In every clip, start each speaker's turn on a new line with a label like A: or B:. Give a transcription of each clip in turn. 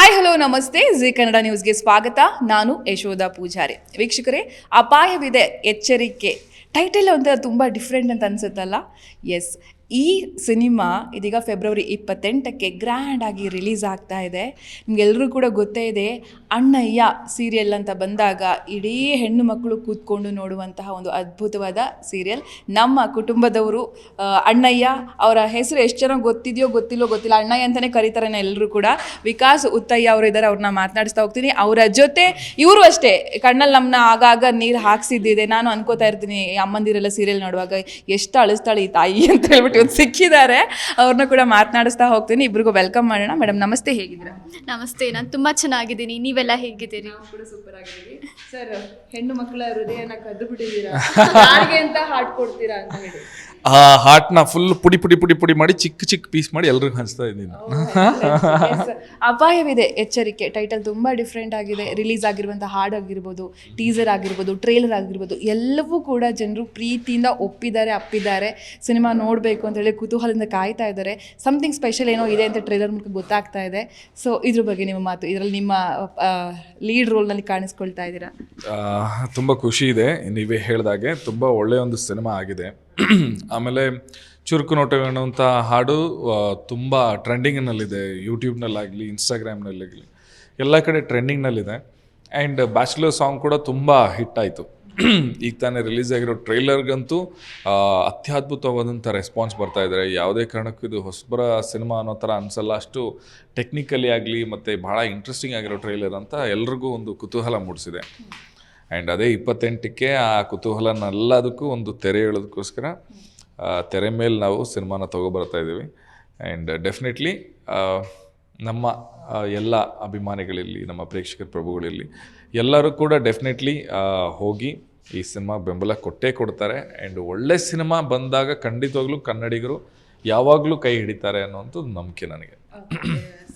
A: Hi hello ನಮಸ್ತೆ. Zee Kannada ನ್ಯೂಸ್ಗೆ ಸ್ವಾಗತ. ನಾನು ಯಶೋಧ ಪೂಜಾರಿ. ವೀಕ್ಷಕರೇ, ಅಪಾಯವಿದೆ ಎಚ್ಚರಿಕೆ. ಟೈಟಲ್ ಒಂಥರ ತುಂಬ ಡಿಫ್ರೆಂಟ್ ಅಂತ ಅನ್ಸುತ್ತಲ್ಲ? ಎಸ್ ಈ ಸಿನಿಮಾ ಇದೀಗ ಫೆಬ್ರವರಿ ಇಪ್ಪತ್ತೆಂಟಕ್ಕೆ ಗ್ರ್ಯಾಂಡ್ ಆಗಿ ರಿಲೀಸ್ ಆಗ್ತಾ ಇದೆ. ನಿಮ್ಗೆಲ್ಲರೂ ಕೂಡ ಗೊತ್ತೇ ಇದೆ, ಅಣ್ಣಯ್ಯ ಸೀರಿಯಲ್ ಅಂತ ಬಂದಾಗ ಇಡೀ ಹೆಣ್ಣು ಮಕ್ಕಳು ಕೂತ್ಕೊಂಡು ನೋಡುವಂತಹ ಒಂದು ಅದ್ಭುತವಾದ ಸೀರಿಯಲ್ ನಮ್ಮ ಕುಟುಂಬದವರು ಅಣ್ಣಯ್ಯ ಅವರ ಹೆಸರು ಎಷ್ಟು ಜನ ಗೊತ್ತಿದೆಯೋ ಗೊತ್ತಿಲ್ಲೋ ಗೊತ್ತಿಲ್ಲ, ಅಣ್ಣಯ್ಯ ಅಂತಲೇ ಕರೀತಾರೆ ಎಲ್ಲರೂ ಕೂಡ. ವಿಕಾಸ್ ಉತ್ತಯ್ಯ ಅವರು ಇದ್ದಾರೆ ಅವ್ರನ್ನ ಮಾತನಾಡಿಸ್ತಾ ಹೋಗ್ತೀನಿ. ಅವರ ಜೊತೆ ಇವರು ಅಷ್ಟೇ. ಕಣ್ಣಲ್ಲಿ ನಮ್ಮನ್ನ ಆಗಾಗ ನೀರು ಹಾಕ್ಸಿದ್ದಿದೆ. ನಾನು ಅನ್ಕೋತಾ ಇರ್ತೀನಿ, ಅಮ್ಮಂದಿರೆಲ್ಲ ಸೀರಿಯಲ್ ನೋಡುವಾಗ ಎಷ್ಟು ಅಳಿಸ್ತಾಳೆ ಈ ತಾಯಿ ಅಂತ ಹೇಳ್ಬಿಟ್ಟು ಇವತ್ತು ಸಿಕ್ಕಿದ್ದಾರೆ. ಅವ್ರನ್ನ ಕೂಡ ಮಾತನಾಡಿಸ್ತಾ ಹೋಗ್ತೀನಿ. ಇಬ್ರಿಗೂ ವೆಲ್ಕಮ್ ಮಾಡೋಣ. ಮೇಡಮ್ ನಮಸ್ತೆ ಹೇಗಿದ್ದೀರಾ?
B: ನಮಸ್ತೆ ನಾನು ತುಂಬಾ ಚೆನ್ನಾಗಿದ್ದೀನಿ. ನೀವೆಲ್ಲ ಹೇಗಿದ್ದೀರಿ?
A: ಕೂಡ ಸೂಪರ್ ಆಗಿದ್ದೀವಿ. ಸರ್ ಹೆಣ್ಣು ಮಕ್ಕಳ ಹೃದಯನ ಕದ್ದು ಬಿಟ್ಟಿದ್ದೀರಾ ಅಂತ ಹಾಡ್ ಕೊಡ್ತೀರಾ ಅಂತ ಹೇಳಿ.
C: ಆ ಹಾಟ್ನ ಫುಲ್ ಪುಡಿ ಪುಡಿ ಪುಡಿ ಪುಡಿ ಮಾಡಿ ಚಿಕ್ಕ ಚಿಕ್ಕ ಪೀಸ್ ಮಾಡಿ ಎಲ್ರಿಗೂ ಹಂಚ್ತಾ ಇದ್ದೀನಿ.
A: ಅಪಾಯವಿದೆ ಎಚ್ಚರಿಕೆ. ಟೈಟಲ್ ತುಂಬಾ ಡಿಫ್ರೆಂಟ್ ಆಗಿದೆ. ರಿಲೀಸ್ ಆಗಿರುವಂಥ ಹಾಡು ಆಗಿರ್ಬೋದು ಟೀಸರ್ ಆಗಿರ್ಬೋದು ಟ್ರೇಲರ್ ಆಗಿರ್ಬೋದು ಎಲ್ಲವೂ ಕೂಡ ಜನರು ಪ್ರೀತಿಯಿಂದ ಒಪ್ಪಿದ್ದಾರೆ ಅಪ್ಪಿದ್ದಾರೆ. ಸಿನಿಮಾ ನೋಡಬೇಕು ಅಂತ ಹೇಳಿ ಕುತೂಹಲದಿಂದ ಕಾಯ್ತಾ ಇದ್ದಾರೆ. ಸಮಥಿಂಗ್ ಸ್ಪೆಷಲ್ ಏನೋ ಇದೆ ಅಂತ ಟ್ರೇಲರ್ ಮೂಲಕ ಗೊತ್ತಾಗ್ತಾ ಇದೆ. ಸೊ ಇದ್ರ ಬಗ್ಗೆ ನಿಮ್ಮ ಮಾತು ಇದರಲ್ಲಿ ನಿಮ್ಮ ಲೀಡ್ ರೋಲ್ನಲ್ಲಿ ಕಾಣಿಸ್ಕೊಳ್ತಾ ಇದ್ದೀರಾ?
C: ತುಂಬ ಖುಷಿ ಇದೆ. ನೀವೇ ಹೇಳಿದಾಗೆ ತುಂಬ ಒಳ್ಳೆಯ ಒಂದು ಸಿನಿಮಾ ಆಗಿದೆ. ಆಮೇಲೆ ಚುರುಕು ನೋಟವೇಣುವಂಥ ಹಾಡು ತುಂಬ ಟ್ರೆಂಡಿಂಗ್ನಲ್ಲಿದೆ. ಯೂಟ್ಯೂಬ್ನಲ್ಲಾಗಲಿ, ಇನ್ಸ್ಟಾಗ್ರಾಮ್ನಲ್ಲಾಗಲಿ, ಎಲ್ಲ ಕಡೆ ಟ್ರೆಂಡಿಂಗ್ನಲ್ಲಿದೆ. ಆ್ಯಂಡ್ ಬ್ಯಾಚುಲರ್ ಸಾಂಗ್ ಕೂಡ ತುಂಬ ಹಿಟ್ ಆಯಿತು. ಈಗ ತಾನೇ ರಿಲೀಸ್ ಆಗಿರೋ ಟ್ರೈಲರ್ಗಂತೂ ಅತ್ಯದ್ಭುತವಾದಂಥ ರೆಸ್ಪಾನ್ಸ್ ಬರ್ತಾ ಇದ್ದಾರೆ ಯಾವುದೇ ಕಾರಣಕ್ಕೂ ಇದು ಹೊಸಬರ ಸಿನಿಮಾ ಅನ್ನೋ ಥರ ಅನಿಸಲ್ಲ. ಅಷ್ಟು ಟೆಕ್ನಿಕಲಿ ಆಗಲಿ, ಮತ್ತು ಭಾಳ ಇಂಟ್ರೆಸ್ಟಿಂಗ್ ಆಗಿರೋ ಟ್ರೈಲರ್ ಅಂತ ಎಲ್ರಿಗೂ ಒಂದು ಕುತೂಹಲ ಮೂಡಿಸಿದೆ. ಆ್ಯಂಡ್ ಅದೇ ಇಪ್ಪತ್ತೆಂಟಕ್ಕೆ ಆ ಕುತೂಹಲನೆಲ್ಲದಕ್ಕೂ ಒಂದು ತೆರೆ ಹೇಳೋದಕ್ಕೋಸ್ಕರ ತೆರೆ ಮೇಲೆ ನಾವು ಸಿನಿಮಾನ ತೊಗೊಬರ್ತಾ ಇದ್ದೀವಿ. ಆ್ಯಂಡ್ ಡೆಫಿನೆಟ್ಲಿ ನಮ್ಮ ಎಲ್ಲ ಅಭಿಮಾನಿಗಳಿರಲಿ ನಮ್ಮ ಪ್ರೇಕ್ಷಕರ ಪ್ರಭುಗಳಿರಲಿ ಎಲ್ಲರೂ ಕೂಡ ಡೆಫಿನೆಟ್ಲಿ ಹೋಗಿ ಈ ಸಿನಿಮಾ ಬೆಂಬಲ ಕೊಟ್ಟೇ ಕೊಡ್ತಾರೆ. ಆ್ಯಂಡ್ ಒಳ್ಳೆ ಸಿನಿಮಾ ಬಂದಾಗ ಖಂಡಿತವಾಗ್ಲೂ ಕನ್ನಡಿಗರು ಯಾವಾಗಲೂ ಕೈ ಹಿಡಿತಾರೆ ಅನ್ನೋಂಥದ್ದು ನಂಬಿಕೆ ನನಗೆ.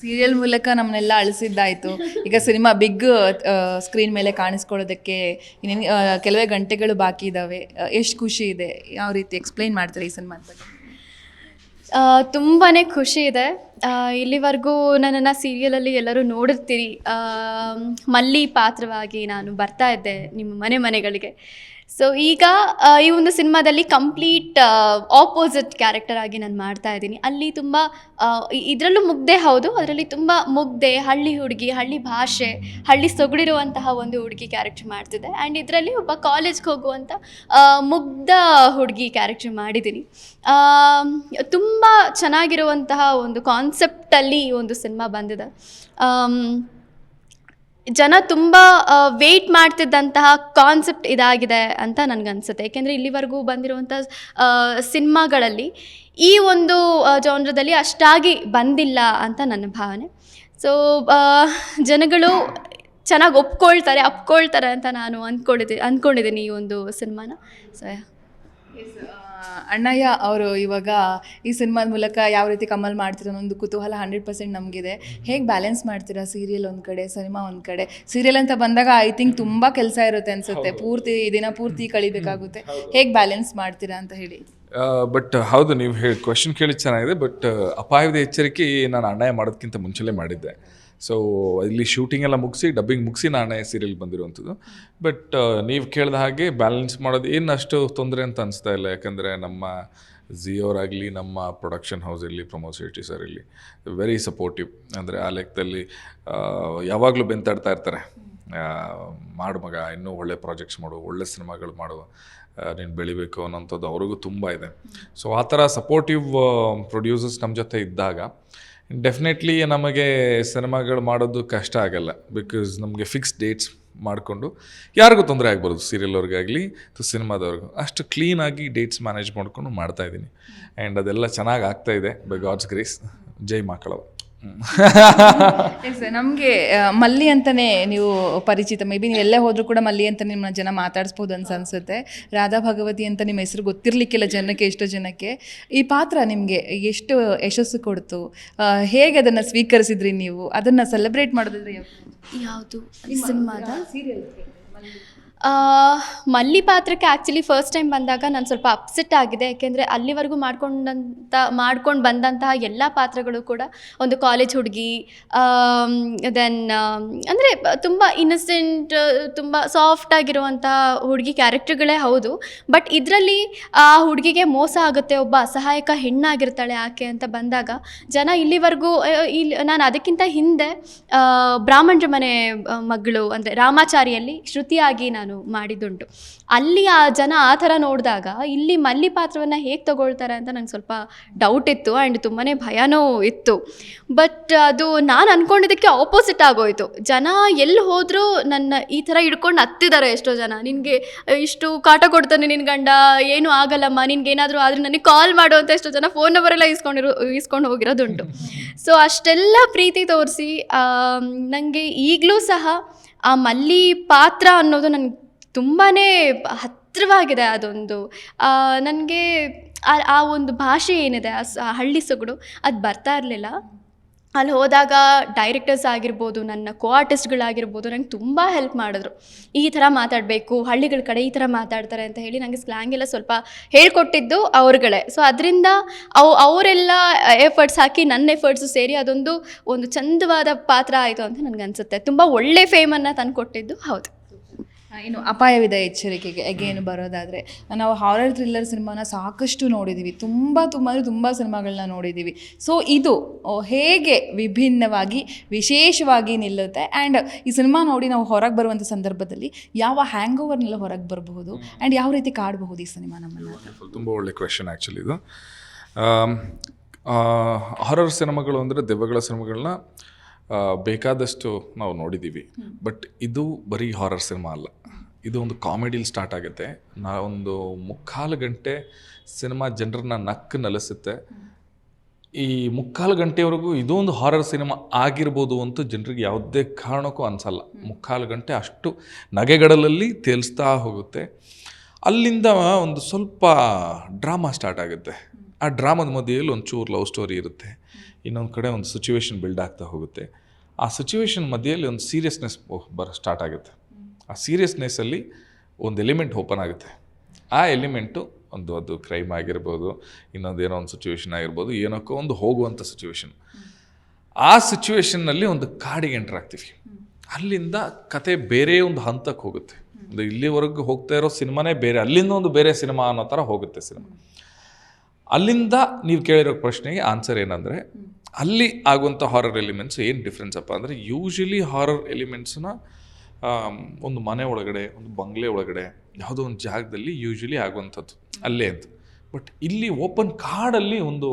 A: ಸೀರಿಯಲ್ ಮೂಲಕ ನಮ್ಮನ್ನೆಲ್ಲ ಅಳಿಸಿದ್ದಾಯ್ತು. ಈಗ ಸಿನಿಮಾ ಬಿಗ್ ಸ್ಕ್ರೀನ್ ಮೇಲೆ ಕಾಣಿಸ್ಕೊಳ್ಳೋದಕ್ಕೆ ಇನ್ನೇನು ಕೆಲವೇ ಗಂಟೆಗಳು ಬಾಕಿ ಇದ್ದಾವೆ. ಎಷ್ಟು ಖುಷಿ ಇದೆ. ಯಾವ ರೀತಿ ಎಕ್ಸ್ಪ್ಲೈನ್ ಮಾಡ್ತಾರೆ ಈ ಸಿನಿಮಾ ಬಗ್ಗೆ?
B: ತುಂಬಾ ಖುಷಿ ಇದೆ. ಇಲ್ಲಿವರೆಗೂ ನನ್ನನ್ನು ಸೀರಿಯಲಲ್ಲಿ ಎಲ್ಲರೂ ನೋಡಿರ್ತೀರಿ. ಮಲ್ಲಿ ಪಾತ್ರವಾಗಿ ನಾನು ಬರ್ತಾ ಇದ್ದೆ ನಿಮ್ಮ ಮನೆ ಮನೆಗಳಿಗೆ. ಸೊ ಈಗ ಈ ಒಂದು ಸಿನಿಮಾದಲ್ಲಿ ಕಂಪ್ಲೀಟ್ ಆಪೋಸಿಟ್ ಕ್ಯಾರೆಕ್ಟರ್ ಆಗಿ ನಾನು ಮಾಡ್ತಾ ಇದ್ದೀನಿ. ಅಲ್ಲಿ ತುಂಬ ಇದರಲ್ಲೂ ಮುಗ್ದೆ ಹೌದು, ಅದರಲ್ಲಿ ತುಂಬ ಮುಗ್ದೆ, ಹಳ್ಳಿ ಹುಡುಗಿ, ಹಳ್ಳಿ ಭಾಷೆ, ಹಳ್ಳಿ ಸೊಗಡಿರುವಂತಹ ಒಂದು ಹುಡುಗಿ ಕ್ಯಾರೆಕ್ಟರ್ ಮಾಡ್ತಿದ್ದೆ. ಆ್ಯಂಡ್ ಇದರಲ್ಲಿ ಒಬ್ಬ ಕಾಲೇಜ್ಗೆ ಹೋಗುವಂಥ ಮುಗ್ಧ ಹುಡುಗಿ ಕ್ಯಾರೆಕ್ಟರ್ ಮಾಡಿದ್ದೀನಿ. ತುಂಬ ಚೆನ್ನಾಗಿರುವಂತಹ ಒಂದು ಕಾನ್ಸೆಪ್ಟಲ್ಲಿ ಈ ಒಂದು ಸಿನಿಮಾ ಬಂದಿದೆ. ಜನ ತುಂಬ ವೆಯ್ಟ್ ಮಾಡ್ತಿದ್ದಂತಹ ಕಾನ್ಸೆಪ್ಟ್ ಇದಾಗಿದೆ ಅಂತ ನನಗನ್ಸುತ್ತೆ. ಏಕೆಂದರೆ ಇಲ್ಲಿವರೆಗೂ ಬಂದಿರುವಂಥ ಸಿನಿಮಾಗಳಲ್ಲಿ ಈ ಒಂದು ಜಾನ್ರದಲ್ಲಿ ಅಷ್ಟಾಗಿ ಬಂದಿಲ್ಲ ಅಂತ ನನ್ನ ಭಾವನೆ. ಸೊ ಜನಗಳು ಚೆನ್ನಾಗಿ ಒಪ್ಕೊಳ್ತಾರೆ, ಅಪ್ಕೊಳ್ತಾರೆ ಅಂತ ನಾನು ಅಂದ್ಕೊಂಡಿದ್ದೆ ಅಂದ್ಕೊಂಡಿದ್ದೀನಿ ಈ ಒಂದು ಸಿನಿಮಾನ. ಸೊ
A: ಅಣ್ಣಯ್ಯ ಅವರು ಇವಾಗ ಈ ಸಿನಿಮಾದ ಮೂಲಕ ಯಾವ ರೀತಿ ಕಮಲ್ ಮಾಡ್ತಿರೋ ಒಂದು ಕುತೂಹಲ ಹಂಡ್ರೆಡ್ ಪರ್ಸೆಂಟ್ ನಮಗಿದೆ. ಹೇಗೆ ಬ್ಯಾಲೆನ್ಸ್ ಮಾಡ್ತೀರಾ ಸೀರಿಯಲ್ ಒಂದು ಕಡೆ ಸಿನಿಮಾ ಒಂದು ಕಡೆ? ಸೀರಿಯಲ್ ಅಂತ ಬಂದಾಗ ಐ ಥಿಂಕ್ ತುಂಬ ಕೆಲಸ ಇರುತ್ತೆ ಅನ್ಸುತ್ತೆ. ಪೂರ್ತಿ ದಿನ ಪೂರ್ತಿ ಕಳಿಬೇಕಾಗುತ್ತೆ. ಹೇಗೆ ಬ್ಯಾಲೆನ್ಸ್ ಮಾಡ್ತೀರಾ ಅಂತ ಹೇಳಿ.
C: ಬಟ್ ಹೌದು, ನೀವು ಹೇಳಿ ಕ್ವೆಶನ್ ಕೇಳಿ ಚೆನ್ನಾಗಿದೆ ಬಟ್ ಅಪಾಯದ ಎಚ್ಚರಿಕೆ ನಾನು ಅಣ್ಣಯ್ಯ ಮಾಡೋದಕ್ಕಿಂತ ಮುಂಚೆಲೇ ಮಾಡಿದ್ದೆ. ಸೊ ಇಲ್ಲಿ ಶೂಟಿಂಗ್ ಎಲ್ಲ ಮುಗಿಸಿ ಡಬ್ಬಿಂಗ್ ಮುಗಿಸಿ ನಾನೇ ಸೀರಿಯಲ್ ಬಂದಿರುವಂಥದ್ದು. ಬಟ್ ನೀವು ಕೇಳಿದ ಹಾಗೆ ಬ್ಯಾಲೆನ್ಸ್ ಮಾಡೋದು ಏನು ಅಷ್ಟು ತೊಂದರೆ ಅಂತ ಅನಿಸ್ತಾ ಇಲ್ಲ. ಯಾಕಂದರೆ ನಮ್ಮ ಜಿಯೋರಾಗಲಿ ನಮ್ಮ ಪ್ರೊಡಕ್ಷನ್ ಹೌಸ್ ಇರಲಿ ಪ್ರಮೋದ್ ಶೆಟ್ಟಿ ಸರ್ ಇರಲಿ ವೆರಿ ಸಪೋರ್ಟಿವ್ ಅಂದರೆ ಆ ಲೆಕ್ಕದಲ್ಲಿ ಯಾವಾಗಲೂ ಬೆಂತಾಡ್ತಾ ಇರ್ತಾರೆ. ಮಾಡು ಮಗ, ಇನ್ನೂ ಒಳ್ಳೆ ಪ್ರಾಜೆಕ್ಟ್ಸ್ ಮಾಡು, ಒಳ್ಳೆ ಸಿನಿಮಾಗಳು ಮಾಡು. ನೀನು ಬೆಳಿಬೇಕು ಅನ್ನೋಂಥದ್ದು ಅವ್ರಿಗೂ ತುಂಬ ಇದೆ. ಸೊ ಆ ಥರ ಸಪೋರ್ಟಿವ್ ಪ್ರೊಡ್ಯೂಸರ್ಸ್ ನಮ್ಮ ಜೊತೆ ಇದ್ದಾಗ ಡೆಫಿನೆಟ್ಲಿ ನಮಗೆ ಸಿನಿಮಾಗಳು ಮಾಡೋದು ಕಷ್ಟ ಆಗಲ್ಲ. ಬಿಕಾಸ್ ನಮಗೆ ಫಿಕ್ಸ್ ಡೇಟ್ಸ್ ಮಾಡಿಕೊಂಡು, ಯಾರಿಗೂ ತೊಂದರೆ ಆಗ್ಬಾರ್ದು. ಸೀರಿಯಲ್ ಅವ್ರಿಗಾಗಲಿ ಅಥವಾ ಸಿನಿಮಾದವ್ರಿಗೂ. ಅಷ್ಟು ಕ್ಲೀನಾಗಿ ಡೇಟ್ಸ್ ಮ್ಯಾನೇಜ್ ಮಾಡ್ಕೊಂಡು ಮಾಡ್ತಾಯಿದ್ದೀನಿ ಆ್ಯಂಡ್ ಅದೆಲ್ಲ ಚೆನ್ನಾಗಿ ಆಗ್ತಾಯಿದೆ ಬೈ ಗಾಡ್ಸ್ ಗ್ರೇಸ್ ಜೈ ಮಕ್ಕಳವ
A: ನಮಗೆ ಮಲ್ಲಿ ಅಂತಾನೆ ನೀವು ಪರಿಚಿತ. ಮೇ ಬಿ ನೀವು ಎಲ್ಲೇ ಹೋದರೂ ಕೂಡ ಮಲ್ಲಿ ಅಂತ ನಿಮ್ಮ ಜನ ಮಾತಾಡಿಸ್ಬೋದು ಅಂತ ಅನ್ಸುತ್ತೆ. ರಾಧಾ ಭಗವತಿ ಅಂತ ನಿಮ್ಮ ಹೆಸರು ಗೊತ್ತಿರಲಿಕ್ಕಿಲ್ಲ ಜನಕ್ಕೆ ಎಷ್ಟೋ ಜನಕ್ಕೆ. ಈ ಪಾತ್ರ ನಿಮಗೆ ಎಷ್ಟು ಯಶಸ್ಸು ಕೊಡ್ತು? ಹೇಗೆ ಅದನ್ನು ಸ್ವೀಕರಿಸಿದ್ರಿ ನೀವು? ಅದನ್ನು ಸೆಲೆಬ್ರೇಟ್ ಮಾಡೋದ್ರಿ
B: ಯಾವ್ದು? ಸಿನಿಮಾದ? ಆ, ಮಲ್ಲಿ ಪಾತ್ರಕ್ಕೆ ಆ್ಯಕ್ಚುಲಿ ಫಸ್ಟ್ ಟೈಮ್ ಬಂದಾಗ ನಾನು ಸ್ವಲ್ಪ ಅಪ್ಸೆಟ್ ಆಗಿದೆ. ಯಾಕೆಂದರೆ ಅಲ್ಲಿವರೆಗೂ ಮಾಡ್ಕೊಂಡಂಥ ಮಾಡ್ಕೊಂಡು ಬಂದಂತಹ ಎಲ್ಲ ಪಾತ್ರಗಳು ಕೂಡ ಒಂದು ಕಾಲೇಜ್ ಹುಡುಗಿ ದೆನ್ ಅಂದರೆ ತುಂಬ ಇನ್ನಸೆಂಟ್ ತುಂಬ ಸಾಫ್ಟ್ ಆಗಿರುವಂತಹ ಹುಡುಗಿ ಕ್ಯಾರೆಕ್ಟರ್ಗಳೇ ಹೌದು. ಬಟ್ ಇದರಲ್ಲಿ ಆ ಹುಡುಗಿಗೆ ಮೋಸ ಆಗುತ್ತೆ, ಒಬ್ಬ ಅಸಹಾಯಕ ಹೆಣ್ಣಾಗಿರ್ತಾಳೆ ಆಕೆ ಅಂತ ಬಂದಾಗ ಜನ ಇಲ್ಲಿವರೆಗೂ ಇಲ್ಲಿ ನಾನು ಅದಕ್ಕಿಂತ ಹಿಂದೆ ಬ್ರಾಹ್ಮಣರ ಮನೆ ಮಗಳು, ಅಂದರೆ ರಾಮಾಚಾರಿಯಲ್ಲಿ ಶ್ರುತಿಯಾಗಿ ನಾನು ಮಾಡಿದ್ದುಂಟು. ಅಲ್ಲಿ ಆ ಜನ ಆ ಥರ ನೋಡಿದಾಗ ಇಲ್ಲಿ ಮಲ್ಲಿ ಪಾತ್ರವನ್ನು ಹೇಗೆ ತಗೊಳ್ತಾರೆ ಅಂತ ನಂಗೆ ಸ್ವಲ್ಪ ಡೌಟ್ ಇತ್ತು ಆ್ಯಂಡ್ ತುಂಬಾ ಭಯನೂ ಇತ್ತು. ಬಟ್ ಅದು ನಾನು ಅಂದ್ಕೊಂಡಿದ್ದಕ್ಕೆ ಆಪೋಸಿಟ್ ಆಗೋಯ್ತು. ಜನ ಎಲ್ಲಿ ಹೋದರೂ ನನ್ನ ಈ ಥರ ಹಿಡ್ಕೊಂಡು ಹತ್ತಿದ್ದಾರೆ ಎಷ್ಟೋ ಜನ. ನಿನಗೆ ಇಷ್ಟು ಕಾಟ ಕೊಡ್ತಾನೆ ನಿನ್ನ ಗಂಡ, ಏನು ಆಗಲ್ಲಮ್ಮ ಏನಾದರೂ ಆದರೆ ನನಗೆ ಕಾಲ್ ಮಾಡು ಅಂತ ಎಷ್ಟೋ ಜನ ಫೋನ್ ನಂಬರೆಲ್ಲ ಇಸ್ಕೊಂಡಿರೋ ಇಸ್ಕೊಂಡು ಹೋಗಿರೋದುಂಟು. ಸೊ ಅಷ್ಟೆಲ್ಲ ಪ್ರೀತಿ ತೋರಿಸಿ ನನಗೆ ಈಗಲೂ ಸಹ ಆ ಮಲ್ಲಿ ಪಾತ್ರ ಅನ್ನೋದು ನನಗೆ ತುಂಬಾ ಹತ್ತಿರವಾಗಿದೆ ಅದೊಂದು. ನನಗೆ ಆ ಒಂದು ಭಾಷೆ ಏನಿದೆ, ಆ ಹಳ್ಳಿ ಸೊಗಡು, ಅದು ಬರ್ತಾ ಇರಲಿಲ್ಲ. ಅಲ್ಲಿ ಹೋದಾಗ ಡೈರೆಕ್ಟರ್ಸ್ ಆಗಿರ್ಬೋದು, ನನ್ನ ಕೋ ಆರ್ಟಿಸ್ಟ್ಗಳಾಗಿರ್ಬೋದು ನಂಗೆ ತುಂಬ ಹೆಲ್ಪ್ ಮಾಡಿದ್ರು. ಈ ಥರ ಮಾತಾಡಬೇಕು, ಹಳ್ಳಿಗಳ ಕಡೆ ಈ ಥರ ಮಾತಾಡ್ತಾರೆ ಅಂತ ಹೇಳಿ ನನಗೆ ಸ್ಲ್ಯಾಂಗ್ ಎಲ್ಲ ಸ್ವಲ್ಪ ಹೇಳ್ಕೊಟ್ಟಿದ್ದು ಅವ್ರುಗಳೇ. ಸೊ ಅದರಿಂದ ಅವು, ಅವರೆಲ್ಲ ಎಫರ್ಟ್ಸ್ ಹಾಕಿ ನನ್ನ ಎಫರ್ಟ್ಸು ಸೇರಿ ಅದೊಂದು, ಒಂದು ಚಂದವಾದ ಪಾತ್ರ ಆಯಿತು ಅಂತ ನನಗನ್ಸುತ್ತೆ ತುಂಬ ಒಳ್ಳೆ ಫೇಮನ್ನು ತಂದು ಕೊಟ್ಟಿದ್ದು ಹೌದು.
A: ಆ, ಅಪಾಯವಿದ ಅಪಾಯವಿದೆ ಎಚ್ಚರಿಕೆಗೆ ಅಗೇನು ಬರೋದಾದರೆ. ನಾವು ಹಾರರ್ ಥ್ರಿಲ್ಲರ್ ಸಿನಿಮಾನ ಸಾಕಷ್ಟು ನೋಡಿದ್ದೀವಿ ತುಂಬ ತುಂಬ ಅಂದರೆ ತುಂಬ ಸಿನಿಮಾಗಳನ್ನ ನೋಡಿದ್ದೀವಿ ಸೊ ಇದು ಹೇಗೆ ವಿಭಿನ್ನವಾಗಿ ವಿಶೇಷವಾಗಿ ನಿಲ್ಲುತ್ತೆ? ಆ್ಯಂಡ್ ಈ ಸಿನಿಮಾ ನೋಡಿ ನಾವು ಹೊರಗೆ ಬರುವಂಥ ಸಂದರ್ಭದಲ್ಲಿ ಯಾವ ಹ್ಯಾಂಗ್ ಓವರ್ನೆಲ್ಲ ಹೊರಗೆ ಬರಬಹುದು? ಆ್ಯಂಡ್ ಯಾವ ರೀತಿ ಕಾಡಬಹುದು ಈ ಸಿನಿಮಾ ನಮ್ಮನ್ನು?
C: ತುಂಬ ಒಳ್ಳೆ ಕ್ವೆಶನ್ ಆ್ಯಕ್ಚುಲಿ ಇದು. ಹಾರರ್ ಸಿನಿಮಾಗಳು ಅಂದರೆ ದೆವ್ವಗಳ ಸಿನಿಮಾಗಳನ್ನ ಬೇಕಾದಷ್ಟು ನಾವು ನೋಡಿದ್ದೀವಿ ಬಟ್ ಇದು ಬರೀ ಹಾರರ್ ಸಿನಿಮಾ ಅಲ್ಲ. ಇದು ಒಂದು ಕಾಮಿಡಿಲಿ ಸ್ಟಾರ್ಟ್ ಆಗುತ್ತೆ. ನಾ ಒಂದು ಮುಕ್ಕಾಲು ಗಂಟೆ ಸಿನಿಮಾ ಜನರನ್ನ ನಕ್ಕು ನಲಿಸುತ್ತೆ. ಈ ಮುಕ್ಕಾಲು ಗಂಟೆವರೆಗೂ ಇದೊಂದು ಹಾರರ್ ಸಿನಿಮಾ ಆಗಿರ್ಬೋದು ಅಂತ ಜನರಿಗೆ ಯಾವುದೇ ಕಾರಣಕ್ಕೂ ಅನಿಸಲ್ಲ. ಮುಕ್ಕಾಲು ಗಂಟೆ ಅಷ್ಟು ನಗೆಗಡಲಲ್ಲಿ ತೇಲಿಸ್ತಾ ಹೋಗುತ್ತೆ. ಅಲ್ಲಿಂದ ಒಂದು ಸ್ವಲ್ಪ ಡ್ರಾಮಾ ಸ್ಟಾರ್ಟ್ ಆಗುತ್ತೆ. ಆ ಡ್ರಾಮದ ಮಧ್ಯೆಯಲ್ಲಿ ಒಂದು ಚೂರು ಲವ್ ಸ್ಟೋರಿ ಇರುತ್ತೆ. ಇನ್ನೊಂದು ಕಡೆ ಒಂದು ಸಿಚುವೇಶನ್ ಬಿಲ್ಡ್ ಆಗ್ತಾ ಹೋಗುತ್ತೆ. ಆ ಸಿಚುವೇಶನ್ ಮಧ್ಯೆಯಲ್ಲಿ ಒಂದು ಸೀರಿಯಸ್ನೆಸ್ ಬರ ಸ್ಟಾರ್ಟ್ ಆಗುತ್ತೆ. ಆ ಸೀರಿಯಸ್ನೆಸ್ಸಲ್ಲಿ ಒಂದು ಎಲಿಮೆಂಟ್ ಓಪನ್ ಆಗುತ್ತೆ. ಆ ಎಲಿಮೆಂಟು ಒಂದು ಅದು ಕ್ರೈಮ್ ಆಗಿರ್ಬೋದು, ಇನ್ನೊಂದು ಏನೋ ಒಂದು ಸಿಚುವೇಶನ್ ಆಗಿರ್ಬೋದು, ಏನಕ್ಕೋ ಒಂದು ಹೋಗುವಂಥ ಸಿಚುವೇಶನ್ ಆ ಸಿಚುವೇಶನ್ನಲ್ಲಿ ಒಂದು ಕಾಡಿಗೆ ಎಂಟರ್ ಆಗ್ತೀವಿ. ಅಲ್ಲಿಂದ ಕತೆ ಬೇರೆ ಒಂದು ಹಂತಕ್ಕೆ ಹೋಗುತ್ತೆ. ಒಂದು ಇಲ್ಲಿವರೆಗೂ ಹೋಗ್ತಾ ಇರೋ ಸಿನಿಮಾನೇ ಬೇರೆ, ಅಲ್ಲಿಂದ ಒಂದು ಬೇರೆ ಸಿನಿಮಾ ಅನ್ನೋ ಥರ ಹೋಗುತ್ತೆ ಸಿನಿಮಾ. ಅಲ್ಲಿಂದ ನೀವು ಕೇಳಿರೋ ಪ್ರಶ್ನೆಗೆ ಆನ್ಸರ್ ಏನಂದರೆ, ಅಲ್ಲಿ ಆಗುವಂಥ ಹಾರರ್ ಎಲಿಮೆಂಟ್ಸ್ ಏನು ಡಿಫ್ರೆನ್ಸ್ ಅಪ್ಪ ಅಂದರೆ ಯೂಶ್ವಲಿ ಹಾರರ್ ಎಲಿಮೆಂಟ್ಸ್ನ ಒಂದು ಮನೆ ಒಳಗಡೆ ಒಂದು ಬಂಗ್ಲೆ ಒಳಗಡೆ ಯಾವುದೋ ಒಂದು ಜಾಗದಲ್ಲಿ ಯೂಶ್ವಲಿ ಆಗುವಂಥದ್ದು. ಅಲ್ಲೇ ಅಂತ. ಬಟ್ ಇಲ್ಲಿ ಓಪನ್ ಕಾಡಲ್ಲಿ ಒಂದು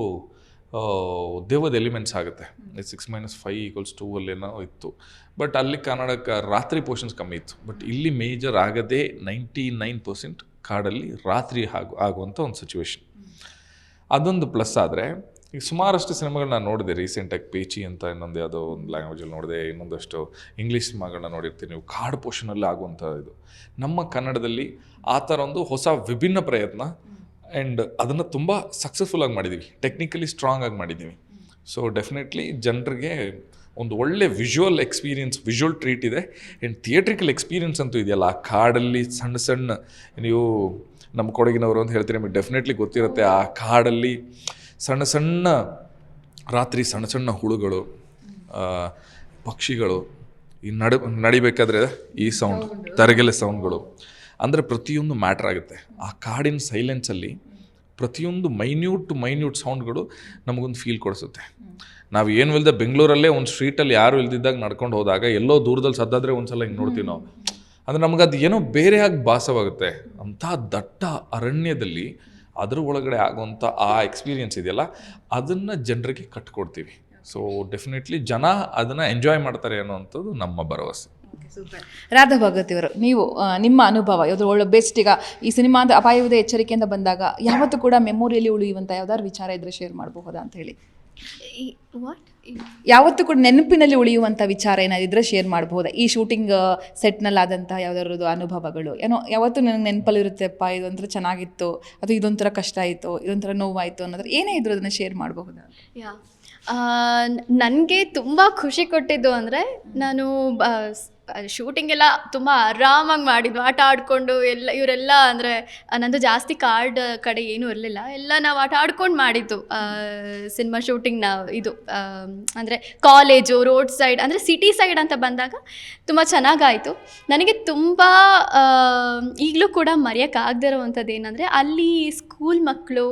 C: ದೇವದ ಎಲಿಮೆಂಟ್ಸ್ ಆಗುತ್ತೆ. Six minus five equals two ಅಲ್ಲೇನೋ ಇತ್ತು. ಬಟ್ ಅಲ್ಲಿ ಕನ್ನಡಕ್ಕೆ ರಾತ್ರಿ ಪೋರ್ಷನ್ಸ್ ಕಮ್ಮಿ ಇತ್ತು. ಬಟ್ ಇಲ್ಲಿ ಮೇಜರ್ ಆಗದೆ ನೈಂಟಿ ನೈನ್ ಪರ್ಸೆಂಟ್ ಕಾಡಲ್ಲಿ ರಾತ್ರಿ ಆಗು ಆಗುವಂಥ ಒಂದು ಸಿಚುವೇಶನ್ ಅದೊಂದು ಪ್ಲಸ್ ಆದರೆ ಈಗ ಸುಮಾರಷ್ಟು ಸಿನಿಮಾಗಳನ್ನ ನೋಡಿದೆ. ರೀಸೆಂಟಾಗಿ ಪೇಚಿ ಅಂತ ಇನ್ನೊಂದು ಯಾವುದೋ ಒಂದು ಲ್ಯಾಂಗ್ವೇಜಲ್ಲಿ ನೋಡಿದೆ. ಇನ್ನೊಂದಷ್ಟು ಇಂಗ್ಲೀಷ್ ಸಿನಿಮಾಗಳನ್ನ ನೋಡಿರ್ತೀನಿ ನೀವು. ಕಾಡು ಪೋಷನಲ್ಲಿ ಆಗುವಂಥ ಇದು. ನಮ್ಮ ಕನ್ನಡದಲ್ಲಿ ಆ ಥರ ಒಂದು ಹೊಸ ವಿಭಿನ್ನ ಪ್ರಯತ್ನ ಆ್ಯಂಡ್ ಅದನ್ನು ತುಂಬ ಸಕ್ಸಸ್ಫುಲ್ಲಾಗಿ ಮಾಡಿದ್ದೀವಿ ಟೆಕ್ನಿಕಲಿ ಸ್ಟ್ರಾಂಗ್ ಆಗಿ ಮಾಡಿದ್ದೀವಿ ಸೊ ಡೆಫಿನೆಟ್ಲಿ ಜನರಿಗೆ ಒಂದು ಒಳ್ಳೆ ವಿಜುವಲ್ ಎಕ್ಸ್ಪೀರಿಯನ್ಸ್ ವಿಜುವಲ್ ಟ್ರೀಟ್ ಇದೆ. ಆ್ಯಂಡ್ ಥಿಯೇಟ್ರಿಕಲ್ ಎಕ್ಸ್ಪೀರಿಯನ್ಸ್ ಅಂತೂ ಇದೆಯಲ್ಲ. ಆ ಕಾಡಲ್ಲಿ ಸಣ್ಣ ಸಣ್ಣ, ನೀವು ನಮ್ಮ ಕೊಡಗಿನವರು ಅಂತ ಹೇಳ್ತೀರಿ, ನಿಮಗೆ ಡೆಫಿನೆಟ್ಲಿ ಗೊತ್ತಿರುತ್ತೆ. ಆ ಕಾಡಲ್ಲಿ ಸಣ್ಣ ಸಣ್ಣ ರಾತ್ರಿ ಸಣ್ಣ ಸಣ್ಣ ಹುಳುಗಳು ಪಕ್ಷಿಗಳು ಈ ನಡ ನಡಿಬೇಕಾದ್ರೆ ಈ ಸೌಂಡ್ ತರಗೆಲೆ ಸೌಂಡ್ಗಳು ಅಂದರೆ ಪ್ರತಿಯೊಂದು ಮ್ಯಾಟ್ರ್ ಆಗುತ್ತೆ. ಆ ಕಾಡಿನ ಸೈಲೆನ್ಸಲ್ಲಿ ಪ್ರತಿಯೊಂದು ಮೈನ್ಯೂಟ್ ಟು ಮೈನ್ಯೂಟ್ ಸೌಂಡ್ಗಳು ನಮಗೊಂದು ಫೀಲ್ ಕೊಡಿಸುತ್ತೆ. ನಾವು ಏನು ಇಲ್ಲದೆ ಬೆಂಗಳೂರಲ್ಲೇ ಒಂದು ಸ್ಟ್ರೀಟಲ್ಲಿ ಯಾರು ಇಲ್ದಿದ್ದಾಗ ನಡ್ಕೊಂಡು ಹೋದಾಗ ಎಲ್ಲೋ ದೂರದಲ್ಲಿ ಸದ್ದಾದ್ರೆ ಒಂದ್ಸಲ ಹಿಂಗೆ ನೋಡ್ತೀವಿ ನಾವು. ಅಂದರೆ ನಮ್ಗೆ ಅದು ಏನೋ ಬೇರೆಯಾಗಿ ಭಾಸವಾಗುತ್ತೆ. ಅಂಥ ದಟ್ಟ ಅರಣ್ಯದಲ್ಲಿ ಅದ್ರ ಒಳಗಡೆ ಆಗುವಂಥ ಆ ಎಕ್ಸ್ಪೀರಿಯೆನ್ಸ್ ಇದೆಯಲ್ಲ, ಅದನ್ನು ಜನರಿಗೆ ಕಟ್ಕೊಡ್ತೀವಿ. ಸೊ ಡೆಫಿನೆಟ್ಲಿ ಜನ ಅದನ್ನು ಎಂಜಾಯ್ ಮಾಡ್ತಾರೆ ಅನ್ನೋವಂಥದ್ದು ನಮ್ಮ ಭರವಸೆ.
A: ರಾಧಾ ಭಗತ್ ಇವರು ನೀವು ನಿಮ್ಮ ಅನುಭವ ಯಾವ್ದು ಒಳ್ಳೆ ಬೆಸ್ಟ್ ಈಗ ಈ ಸಿನಿಮಾದ ಅಪಾಯವಿದೆ ಎಚ್ಚರಿಕೆಯಿಂದ ಬಂದಾಗ ಯಾವತ್ತೂ ಕೂಡ ಮೆಮೊರಿಯಲ್ಲಿ ಉಳಿಯುವಂಥ ಯಾವ್ದಾದ್ರು ವಿಚಾರ ಇದ್ರೆ ಶೇರ್ ಮಾಡಬಹುದಾ ಅಂತ ಹೇಳಿ. ಯಾವತ್ತೂ ಕೂಡ ನೆನಪಿನಲ್ಲಿ ಉಳಿಯುವಂಥ ವಿಚಾರ ಏನಾದಿದ್ರೆ ಶೇರ್ ಮಾಡಬಹುದಾ ಈ ಶೂಟಿಂಗ್ ಸೆಟ್ನಲ್ಲಾದಂಥ ಯಾವ್ದಾದ್ರು ಅನುಭವಗಳು. ಏನೋ ಯಾವತ್ತೂ ನನಗೆ ನೆನಪಲ್ಲಿರುತ್ತೆಪ್ಪ ಇದೊಂಥರ ಚೆನ್ನಾಗಿತ್ತು ಅಥವಾ ಇದೊಂಥರ ಕಷ್ಟ ಆಯಿತು ಇದೊಂಥರ ನೋವಾಯಿತು ಅನ್ನೋದ್ರ ಏನೇ ಇದ್ರು ಅದನ್ನು ಶೇರ್ ಮಾಡಬಹುದಾ.
B: ನನಗೆ ತುಂಬ ಖುಷಿ ಕೊಟ್ಟಿದ್ದು ಅಂದರೆ ನಾನು ಶೂಟಿಂಗ್ ಎಲ್ಲ ತುಂಬ ಆರಾಮಾಗಿ ಮಾಡಿದ್ವಿ. ಆಟ ಆಡಿಕೊಂಡು ಎಲ್ಲ ಇವರೆಲ್ಲ ಅಂದರೆ ನಂದು ಜಾಸ್ತಿ ಕಾರ್ಡ್ ಕಡೆ ಏನೂ ಇರಲಿಲ್ಲ. ಎಲ್ಲ ನಾವು ಆಟ ಆಡ್ಕೊಂಡು ಮಾಡಿದ್ದು. ಸಿನಿಮಾ ಶೂಟಿಂಗ್ನ ಇದು ಅಂದರೆ ಕಾಲೇಜು ರೋಡ್ ಸೈಡ್ ಅಂದರೆ ಸಿಟಿ ಸೈಡ್ ಅಂತ ಬಂದಾಗ ತುಂಬ ಚೆನ್ನಾಗಾಯಿತು. ನನಗೆ ತುಂಬ ಈಗಲೂ ಕೂಡ ಮರೆಯೋಕ್ಕಾಗದೇ ಇರೋವಂಥದ್ದು ಏನಂದರೆ, ಅಲ್ಲಿ ಸ್ಕೂಲ್ ಮಕ್ಕಳು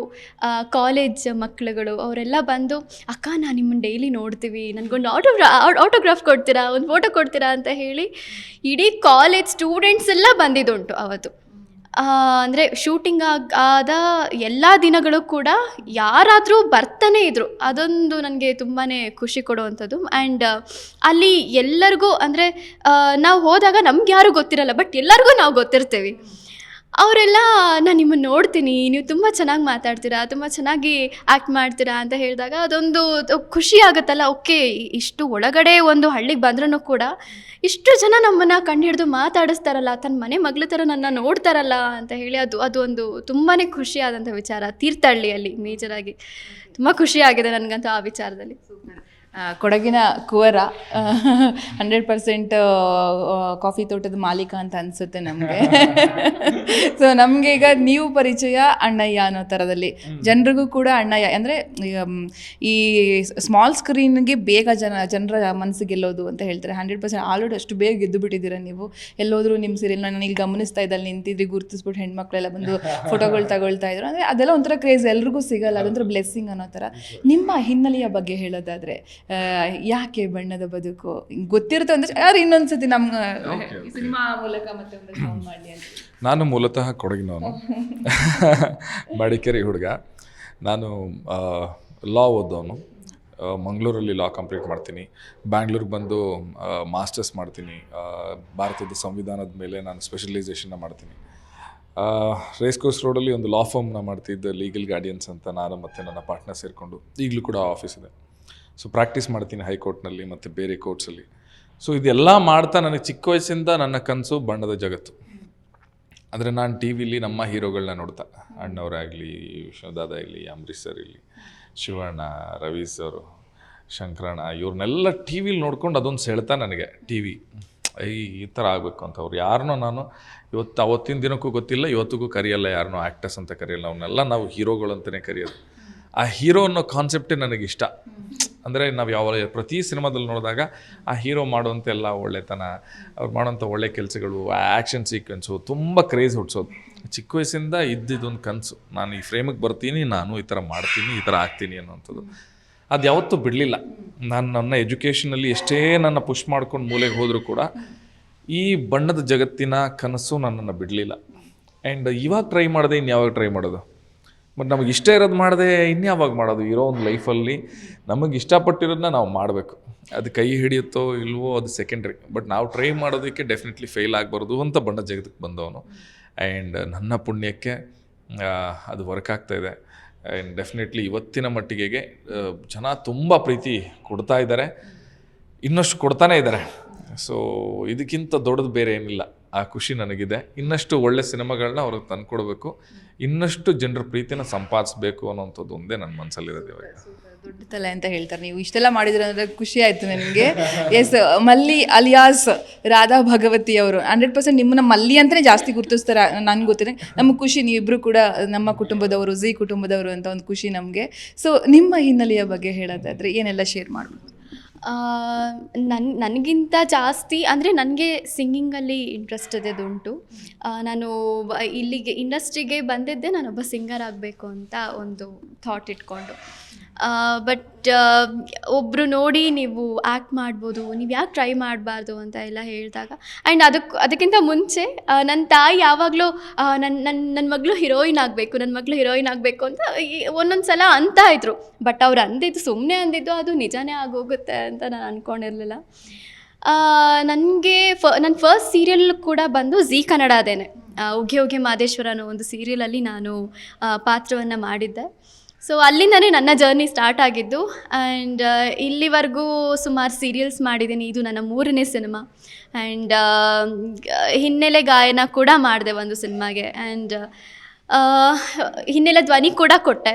B: ಕಾಲೇಜ್ ಮಕ್ಕಳುಗಳು ಅವರೆಲ್ಲ ಬಂದು, ಅಕ್ಕ ನಾನು ನಿಮ್ಮನ್ನು ಡೈಲಿ ನೋಡ್ತೀವಿ. ನನಗೊಂದು ಆಟೋಗ್ರಾ ಆಟೋಗ್ರಾಫ್ ಕೊಡ್ತೀರಾ? ಒಂದು ಫೋಟೋ ಕೊಡ್ತೀರಾ? ಅಂತ ಹೇಳಿ ಇಡೀ ಕಾಲೇಜ್ ಸ್ಟೂಡೆಂಟ್ಸ್ ಎಲ್ಲ ಬಂದಿದ್ದುಂಟು ಅವತ್ತು. ಅಂದರೆ ಶೂಟಿಂಗ್ ಆಗ, ಆದ ಎಲ್ಲ ದಿನಗಳು ಕೂಡ ಯಾರಾದರೂ ಬರ್ತಾನೆ ಇದ್ದರು ಅದೊಂದು ನನಗೆ ತುಂಬಾ ಖುಷಿ ಕೊಡುವಂಥದ್ದು. ಆ್ಯಂಡ್ ಅಲ್ಲಿ ಎಲ್ಲರಿಗೂ ಅಂದರೆ ನಾವು ಹೋದಾಗ ನಮ್ಗೆ ಯಾರೂ ಗೊತ್ತಿರಲ್ಲ ಬಟ್ ಎಲ್ಲರಿಗೂ ನಾವು ಗೊತ್ತಿರ್ತೀವಿ. ಅವರೆಲ್ಲ, ನಾನು ನಿಮ್ಮನ್ನು ನೋಡ್ತೀನಿ, ನೀವು ತುಂಬ ಚೆನ್ನಾಗಿ ಮಾತಾಡ್ತೀರಾ, ತುಂಬ ಚೆನ್ನಾಗಿ ಆ್ಯಕ್ಟ್ ಮಾಡ್ತೀರಾ ಅಂತ ಹೇಳಿದಾಗ ಅದೊಂದು ಖುಷಿ ಆಗುತ್ತಲ್ಲ. ಓಕೆ, ಇಷ್ಟು ಒಳಗಡೆ ಒಂದು ಹಳ್ಳಿಗೆ ಬಂದ್ರೂ ಕೂಡ ಇಷ್ಟು ಜನ ನಮ್ಮನ್ನು ಕಂಡು ಹಿಡಿದು ಮಾತಾಡಿಸ್ತಾರಲ್ಲ ತನ್ನ ಮನೆ ಮಗಳ ಥರ ನನ್ನ ನೋಡ್ತಾರಲ್ಲ ಅಂತ ಹೇಳಿ ಅದು ಅದು ಒಂದು ತುಂಬಾ ಖುಷಿಯಾದಂಥ ವಿಚಾರ, ತೀರ್ಥಹಳ್ಳಿಯಲ್ಲಿ ಮೇಜರಾಗಿ. ತುಂಬ ಖುಷಿಯಾಗಿದೆ ನನಗಂತೂ ಆ ವಿಚಾರದಲ್ಲಿ.
A: ಕೊಡಗಿನ ಕುವರ ಹಂಡ್ರೆಡ್ ಪರ್ಸೆಂಟ್ ಕಾಫಿ ತೋಟದ ಮಾಲೀಕ ಅಂತ ಅನ್ಸುತ್ತೆ ನಮಗೆ. ಸೊ ನಮಗೆ ಈಗ ನೀವು ಪರಿಚಯ ಅಣ್ಣಯ್ಯ ಅನ್ನೋ ಥರದಲ್ಲಿ ಜನರಿಗೂ ಕೂಡ ಅಣ್ಣಯ್ಯ ಅಂದರೆ ಈ ಸ್ಮಾಲ್ ಸ್ಕ್ರೀನ್ಗೆ ಬೇಗ ಜನ ಜನರ ಮನಸ್ಸು ಗೆಲ್ಲೋದು ಅಂತ ಹೇಳ್ತಾರೆ. ಹಂಡ್ರೆಡ್ ಪರ್ಸೆಂಟ್ ಆಲ್ರೆಡಿ ಅಷ್ಟು ಬೇಗ ಗೆದ್ದು ಬಿಟ್ಟಿದ್ದೀರಾ ನೀವು? ಎಲ್ಲೋದ್ರೂ ನಿಮ್ಮ ಸೀರಿಯಲ್ ನಾನು ಇಲ್ಲಿ ಗಮನಿಸ್ತಾ ಇದ್ದಲ್ಲಿ ನಿಂತಿದ್ರಿ ಗುರುತಿಸ್ಬಿಟ್ಟು ಹೆಣ್ಮಕ್ಳೆಲ್ಲ ಬಂದು ಫೋಟೋಗಳು ತಗೊಳ್ತಾ ಇದ್ರು. ಅಂದರೆ ಅದೆಲ್ಲ ಒಂಥರ ಕ್ರೇಜ್ ಎಲ್ರಿಗೂ ಸಿಗಲ್ಲ ಅದೊಂಥರ ಬ್ಲೆಸ್ಸಿಂಗ್ ಅನ್ನೋ ಥರ ನಿಮ್ಮ ಹಿನ್ನೆಲೆಯ ಬಗ್ಗೆ ಹೇಳೋದಾದ್ರೆ ಯಾಕೆ ಬಣ್ಣದ ಬದುಕು? ಗೊತ್ತಿರುತ್ತೆ ಅಂದ್ರೆ ಯಾರು ಇನ್ನೊಂದ್ಸತಿ ನಮ್ಮ ಸಿನಿಮಾ ಮೂಲಕ ಮತ್ತೆ ಒಂದು ಅಂತ.
C: ನಾನು ಮೂಲತಃ ಕೊಡಗಿನವನು ಮಡಿಕೇರಿ ಹುಡುಗ. ನಾನು ಲಾ ಓದೋನು ಮಂಗಳೂರಲ್ಲಿ ಲಾ ಕಂಪ್ಲೀಟ್ ಮಾಡ್ತೀನಿ. ಬ್ಯಾಂಗ್ಳೂರಿಗೆ ಬಂದು ಮಾಸ್ಟರ್ಸ್ ಮಾಡ್ತೀನಿ. ಭಾರತದ ಸಂವಿಧಾನದ ಮೇಲೆ ನಾನು ಸ್ಪೆಷಲೈಸೇಷನ್ನ ಮಾಡ್ತೀನಿ. ರೇಸ್ ಕೋರ್ಸ್ ರೋಡಲ್ಲಿ ಒಂದು ಲಾ ಫರ್ಮ್ನ ಮಾಡ್ತಿದ್ದ ಲೀಗಲ್ ಗಾರ್ಡಿಯನ್ಸ್ ಅಂತ ನಾನು ಮತ್ತು ನನ್ನ ಪಾರ್ಟ್ನರ್ ಸೇರಿಕೊಂಡು ಈಗಲೂ ಕೂಡ ಆಫೀಸ್ ಇದೆ. ಸೊ ಪ್ರಾಕ್ಟೀಸ್ ಮಾಡ್ತೀನಿ ಹೈಕೋರ್ಟ್ನಲ್ಲಿ ಮತ್ತು ಬೇರೆ ಕೋರ್ಟ್ಸಲ್ಲಿ ಸೊ ಇದೆಲ್ಲ ಮಾಡ್ತಾ ನನಗೆ ಚಿಕ್ಕ ವಯಸ್ಸಿಂದ ನನ್ನ ಕನಸು ಬಣ್ಣದ ಜಗತ್ತು. ಆದರೆ ನಾನು ಟಿ ವಿಲಿ ನಮ್ಮ ಹೀರೋಗಳನ್ನ ನೋಡ್ತಾ. ಅಣ್ಣವರಾಗಲಿ ವಿಶ್ವದಾದ ಇರಲಿ ಅಂಬರೀಷ್ ಸರ್ ಇರಲಿ, ಶಿವಣ್ಣ, ರವಿ ಸರ್, ಶಂಕರಣ್ಣ ಇವ್ರನ್ನೆಲ್ಲ ಟಿ ವಿಲಿ ನೋಡ್ಕೊಂಡು ಅದೊಂದು ಸೆಳ್ತಾ ನನಗೆ ಟಿ ವಿ ಈ ಥರ ಆಗಬೇಕು ಅಂತ. ಅವ್ರು ಯಾರನ್ನೂ ನಾನು ಇವತ್ತು ಅವತ್ತಿನ ದಿನಕ್ಕೂ ಗೊತ್ತಿಲ್ಲ, ಇವತ್ತಿಗೂ ಕರೆಯಲ್ಲ ಯಾರನ್ನೂ ಆ್ಯಕ್ಟರ್ಸ್ ಅಂತ ಕರೆಯಲ್ಲ. ಅವನ್ನೆಲ್ಲ ನಾವು ಹೀರೋಗಳು ಅಂತಲೇ ಕರೆಯೋದು. ಆ ಹೀರೋ ಅನ್ನೋ ಕಾನ್ಸೆಪ್ಟೇ ನನಗಿಷ್ಟ. ಅಂದರೆ ನಾವು ಯಾವ ಪ್ರತಿ ಸಿನಿಮಾದಲ್ಲಿ ನೋಡಿದಾಗ ಆ ಹೀರೋ ಮಾಡುವಂಥ ಎಲ್ಲ ಒಳ್ಳೆತನ, ಅವ್ರು ಮಾಡುವಂಥ ಒಳ್ಳೆ ಕೆಲಸಗಳು ಆ್ಯಕ್ಷನ್ ಸೀಕ್ವೆನ್ಸು ತುಂಬ ಕ್ರೇಜ್ ಹುಟ್ಟಿಸೋದು ಚಿಕ್ಕ ವಯಸ್ಸಿಂದ ಇದ್ದಿದ್ದೊಂದು ಕನಸು. ನಾನು ಈ ಫ್ರೇಮಿಗೆ ಬರ್ತೀನಿ, ನಾನು ಈ ಥರ ಮಾಡ್ತೀನಿ, ಈ ಥರ ಆಗ್ತೀನಿ ಅನ್ನೋಂಥದ್ದು ಅದು ಯಾವತ್ತೂ ಬಿಡಲಿಲ್ಲ. ನಾನು ನನ್ನ ಎಜುಕೇಷನಲ್ಲಿ ಎಷ್ಟೇ ನನ್ನ ಪುಷ್ ಮಾಡ್ಕೊಂಡು ಮೂಲೆಗೆ ಹೋದರೂ ಕೂಡ ಈ ಬಣ್ಣದ ಜಗತ್ತಿನ ಕನಸು ನನ್ನನ್ನು ಬಿಡಲಿಲ್ಲ. ಆ್ಯಂಡ್ ಇವಾಗ ಟ್ರೈ ಮಾಡಿದೆ ಇನ್ನು ಯಾವಾಗ ಟ್ರೈ ಮಾಡೋದು? ಬಟ್ ನಮಗೆ ಇಷ್ಟ ಇರೋದು ಮಾಡದೆ ಇನ್ಯಾವಾಗ ಮಾಡೋದು? ಇರೋ ಒಂದು ಲೈಫಲ್ಲಿ ನಮಗೆ ಇಷ್ಟಪಟ್ಟಿರೋದನ್ನ ನಾವು ಮಾಡಬೇಕು. ಅದು ಕೈ ಹಿಡಿಯುತ್ತೋ ಇಲ್ವೋ ಅದು ಸೆಕೆಂಡ್ರಿ ಬಟ್ ನಾವು ಟ್ರೈ ಮಾಡೋದಕ್ಕೆ ಡೆಫಿನೆಟ್ಲಿ ಫೇಲ್ ಆಗಬಾರ್ದು ಅಂತ ಬಣ್ಣ ಜಗತ್ತಕ್ಕೆ ಬಂದವನು. ಆ್ಯಂಡ್ ನನ್ನ ಪುಣ್ಯಕ್ಕೆ ಅದು ವರ್ಕ್ ಆಗ್ತಾಯಿದೆ ಆ್ಯಂಡ್ ಡೆಫಿನೆಟ್ಲಿ ಇವತ್ತಿನ ಮಟ್ಟಿಗೆಗೆ ಜನ ತುಂಬ ಪ್ರೀತಿ ಕೊಡ್ತಾ ಇದ್ದಾರೆ. ಇನ್ನಷ್ಟು ಕೊಡ್ತಾನೇ ಇದ್ದಾರೆ. ಸೊ ಇದಕ್ಕಿಂತ ದೊಡ್ಡದು ಬೇರೆ ಏನಿಲ್ಲ ಆ ಖುಷಿ ನನಗಿದೆ. ಇನ್ನಷ್ಟು ಒಳ್ಳೆ ಸಿನಿಮಾಗಳನ್ನ ಅವ್ರಿಗೆ ತಂದ್ಕೊಡ್ಬೇಕು. ಇನ್ನಷ್ಟು ಜನರ ಪ್ರೀತಿನ ಸಂಪಾದಿಸ್ಬೇಕು ಅನ್ನೋಂಥದ್ದು ಒಂದೇ ನನ್ನ ಮನಸ್ಸಲ್ಲಿರೋದು ಇವಾಗ.
A: ದೊಡ್ಡ ತಲೆ ಅಂತ ಹೇಳ್ತಾರೆ. ನೀವು ಇಷ್ಟೆಲ್ಲ ಮಾಡಿದ್ರೆ ಅಂದರೆ ಖುಷಿ ಆಯ್ತು ನನಗೆ ಎಸ್ ಮಲ್ಲಿ ಅಲಿಯಾಸ್ ರಾಧಾ ಭಗವತಿ ಅವರು. ಹಂಡ್ರೆಡ್ ಪರ್ಸೆಂಟ್ ನಿಮ್ಮನ್ನ ಮಲ್ಲಿ ಅಂತಲೇ ಜಾಸ್ತಿ ಗುರುತಿಸ್ತಾರೆ, ನನ್ಗೆ ಗೊತ್ತಿದೆ. ನಮ್ಮ ಖುಷಿ, ನೀವಿಬ್ರು ಕೂಡ ನಮ್ಮ ಕುಟುಂಬದವರು, ಝೀ ಕುಟುಂಬದವರು ಅಂತ ಒಂದು ಖುಷಿ ನಮಗೆ. ಸೊ ನಿಮ್ಮ ಹಿನ್ನೆಲೆಯ ಬಗ್ಗೆ ಹೇಳೋದಾದ್ರೆ ಏನೆಲ್ಲ ಶೇರ್ ಮಾಡ್ಬೋದು?
B: ನನ್ನ ನನಗಿಂತ ಜಾಸ್ತಿ ಅಂದರೆ ನನಗೆ ಸಿಂಗಿಂಗಲ್ಲಿ ಇಂಟ್ರೆಸ್ಟ್ ಇದ್ದದುಂಟು ನಾನು ಇಲ್ಲಿಗೆ ಇಂಡಸ್ಟ್ರಿಗೆ ಬಂದಿದ್ದೆ ನಾನೊಬ್ಬ ಸಿಂಗರ್ ಆಗಬೇಕು ಅಂತ ಒಂದು ಥಾಟ್ ಇಟ್ಕೊಂಡು. ಬಟ್ ಒಬ್ಬರು ನೋಡಿ ನೀವು ಆ್ಯಕ್ಟ್ ಮಾಡ್ಬೋದು, ನೀವು ಯಾಕೆ ಟ್ರೈ ಮಾಡಬಾರ್ದು ಅಂತ ಎಲ್ಲ ಹೇಳಿದಾಗ. ಆ್ಯಂಡ್ ಅದಕ್ಕೆ ಅದಕ್ಕಿಂತ ಮುಂಚೆ ನನ್ನ ತಾಯಿ ಯಾವಾಗಲೂ ನನ್ನ ನನ್ನ ನನ್ನ ಮಗಳು ಹೀರೋಯಿನ್ ಆಗಬೇಕು ನನ್ನ ಮಗಳು ಹೀರೋಯಿನ್ ಆಗಬೇಕು ಅಂತ ಒಂದೊಂದು ಸಲ ಅಂತ ಇದ್ರು. ಬಟ್ ಅವ್ರು ಅಂದಿದ್ದು ಸುಮ್ಮನೆ ಅಂದಿದ್ದು ಅದು ನಿಜಾನೇ ಆಗೋಗುತ್ತೆ ಅಂತ ನಾನು ಅಂದ್ಕೊಂಡಿರಲಿಲ್ಲ ನನಗೆ ಫ ನನ್ನ ಫಸ್ಟ್ ಸೀರಿಯಲ್ ಕೂಡ ಬಂದು ಝೀ ಕನ್ನಡದೇನೆ. ಉಗೆ ಉಗೆ ಮಾದೇಶ್ವರ ಅನ್ನೋ ಒಂದು ಸೀರಿಯಲಲ್ಲಿ ನಾನು ಪಾತ್ರವನ್ನು ಮಾಡಿದ್ದೆ. ಸೊ ಅಲ್ಲಿಂದನೇ ನನ್ನ ಜರ್ನಿ ಸ್ಟಾರ್ಟ್ ಆಗಿದ್ದು ಆ್ಯಂಡ್ ಇಲ್ಲಿವರೆಗೂ ಸುಮಾರು ಸೀರಿಯಲ್ಸ್ ಮಾಡಿದ್ದೀನಿ. ಇದು ನನ್ನ ಮೂರನೇ ಸಿನಿಮಾ ಆ್ಯಂಡ್ ಹಿನ್ನೆಲೆ ಗಾಯನ ಕೂಡ ಮಾಡಿದೆ ಒಂದು ಸಿನಿಮಾಗೆ ಆ್ಯಂಡ್ ಹಿನ್ನೆಲೆ ಧ್ವನಿ ಕೂಡ ಕೊಟ್ಟೆ.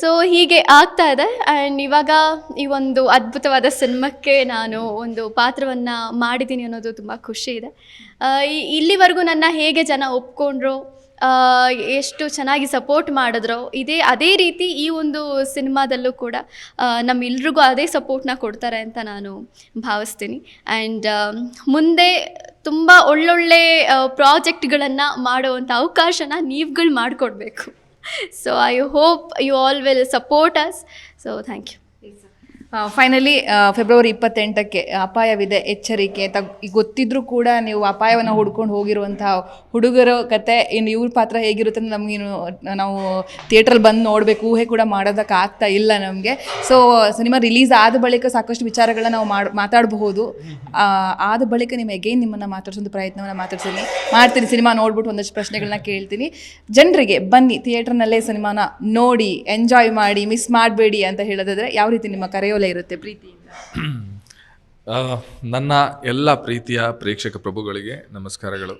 B: ಸೊ ಹೀಗೆ ಆಗ್ತಾ ಇದೆ. ಆ್ಯಂಡ್ ಇವಾಗ ಈ ಒಂದು ಅದ್ಭುತವಾದ ಸಿನಿಮಾಕ್ಕೆ ನಾನು ಒಂದು ಪಾತ್ರವನ್ನು ಮಾಡಿದ್ದೀನಿ ಅನ್ನೋದು ತುಂಬ ಖುಷಿ ಇದೆ. ಇಲ್ಲಿವರೆಗೂ ನನ್ನ ಹೇಗೆ ಜನ ಒಪ್ಕೊಂಡ್ರು? ಎಷ್ಟು ಚೆನ್ನಾಗಿ ಸಪೋರ್ಟ್ ಮಾಡಿದ್ರು, ಇದೇ, ಅದೇ ರೀತಿ ಈ ಒಂದು ಸಿನಿಮಾದಲ್ಲೂ ಕೂಡ ನಮ್ಮೆಲ್ರಿಗೂ ಅದೇ ಸಪೋರ್ಟ್ನ ಕೊಡ್ತಾರೆ ಅಂತ ನಾನು ಭಾವಿಸ್ತೀನಿ. ಆ್ಯಂಡ್ ಮುಂದೆ ತುಂಬ ಒಳ್ಳೊಳ್ಳೆ ಪ್ರಾಜೆಕ್ಟ್ಗಳನ್ನು ಮಾಡುವಂಥ ಅವಕಾಶನ ನೀವುಗಳು ಮಾಡಿಕೊಡ್ಬೇಕು. So I hope you all will support us so thank you
A: finally February ಇಪ್ಪತ್ತೆಂಟಕ್ಕೆ ಅಪಾಯವಿದೆ, ಎಚ್ಚರಿಕೆ. ಅಂತ ಗೊತ್ತಿದ್ರೂ ಕೂಡ ನೀವು ಅಪಾಯವನ್ನು ಹುಡ್ಕೊಂಡು ಹೋಗಿರುವಂತಹ ಹುಡುಗರ ಕತೆ, ಇನ್ನು ಇವ್ರ ಪಾತ್ರ ಹೇಗಿರುತ್ತೆ ಅಂತ ನಮಗೇನು ನಾವು ಥಿಯೇಟ್ರಲ್ಲಿ ಬಂದು ನೋಡಬೇಕು. ಊಹೆ ಕೂಡ ಮಾಡೋದಕ್ಕೆ ಆಗ್ತಾ ಇಲ್ಲ ನಮಗೆ. ಸೊ ಸಿನಿಮಾ ರಿಲೀಸ್ ಆದ ಬಳಿಕ ಸಾಕಷ್ಟು ವಿಚಾರಗಳನ್ನ ನಾವು ಮಾಡಿ, ಮಾತಾಡಬಹುದು. ಆದ ಬಳಿಕ ನಿಮ್ಮ ಎಗೈನ್ ನಿಮ್ಮನ್ನು ಮಾತಾಡ್ಸೋದು ಪ್ರಯತ್ನವನ್ನು ಮಾತಾಡ್ತೀನಿ ಮಾಡ್ತೀನಿ ಸಿನಿಮಾ ನೋಡ್ಬಿಟ್ಟು ಒಂದಷ್ಟು ಪ್ರಶ್ನೆಗಳನ್ನ ಕೇಳ್ತೀನಿ. ಜನರಿಗೆ ಬನ್ನಿ ಥಿಯೇಟ್ರ್ನಲ್ಲೇ ಸಿನಿಮಾನ ನೋಡಿ ಎಂಜಾಯ್ ಮಾಡಿ ಮಿಸ್ ಮಾಡಬೇಡಿ ಅಂತ ಹೇಳೋದಾದ್ರೆ ಯಾವ ರೀತಿ ನಿಮ್ಮ ಕರೆಯೋಲೆ ಇರುತ್ತೆ ಪ್ರೀತಿಯಿಂದ.
C: ನನ್ನ ಎಲ್ಲ ಪ್ರೀತಿಯ ಪ್ರೇಕ್ಷಕ ಪ್ರಭುಗಳಿಗೆ ನಮಸ್ಕಾರಗಳು.